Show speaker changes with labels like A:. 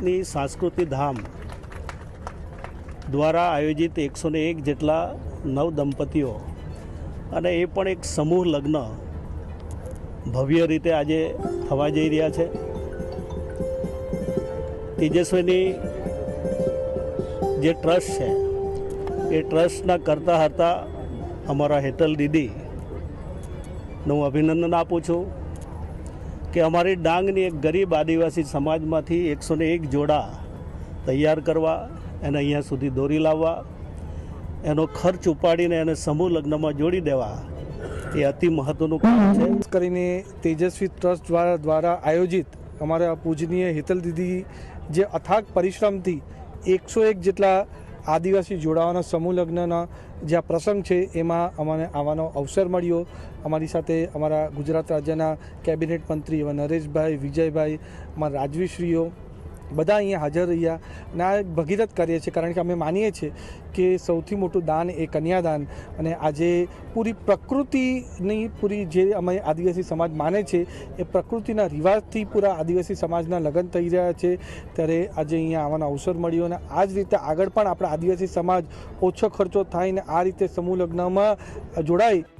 A: ગુજરાતની સાંસ્કૃતિક ધામ દ્વારા આયોજિત એકસો ને એક જેટલા નવ દંપતીઓ અને એ પણ એક સમૂહ લગ્ન ભવ્ય રીતે આજે થવા જઈ રહ્યા છે. તેજસ્વીની જે ટ્રસ્ટ છે, એ ટ્રસ્ટના કરતા હતા અમારા હેતલ દીદી નું હું અભિનંદન આપું છું. કે અમારી ડાંગની એક ગરીબ આદિવાસી સમાજમાંથી એકસો ને એક જોડા તૈયાર કરવા, એને અહીંયા સુધી દોરી લાવવા, એનો ખર્ચ ઉપાડીને એને સમૂહ લગ્નમાં જોડી દેવા, એ અતિ મહત્ત્વનું કામ છે.
B: કરીને તેજસ્વી ટ્રસ્ટ દ્વારા દ્વારા આયોજિત અમારા પૂજનીય હેતલ દીદી જે અથાગ પરિશ્રમથી એકસો એક જેટલા આદિવાસી જોડાવાના સમૂહ લગ્નના જે આ પ્રસંગ છે, એમાં અમને આવવાનો અવસર મળ્યો. અમારી સાથે અમારા ગુજરાત રાજ્યના કેબિનેટ મંત્રી એવા નરેશભાઈ, વિજયભાઈ, અમારા રાજવીશ્રીઓ બધા અહીંયા હાજર રહ્યા અને આ ભગીરથ કરીએ છીએ કારણ કે અમે માનીએ છીએ કે સૌથી મોટું દાન એ કન્યાદાન અને આજે પૂરી પ્રકૃતિની પૂરી જે અમે આદિવાસી સમાજ માને છે, એ પ્રકૃતિના રિવાજથી પૂરા આદિવાસી સમાજના લગ્ન થઈ રહ્યા છે. ત્યારે આજે અહીંયા આવવાનો અવસર મળ્યો અને આ જ રીતે આગળ પણ આપણા આદિવાસી સમાજ ઓછો ખર્ચો થાય ને આ રીતે સમૂહ લગ્નમાં જોડાય.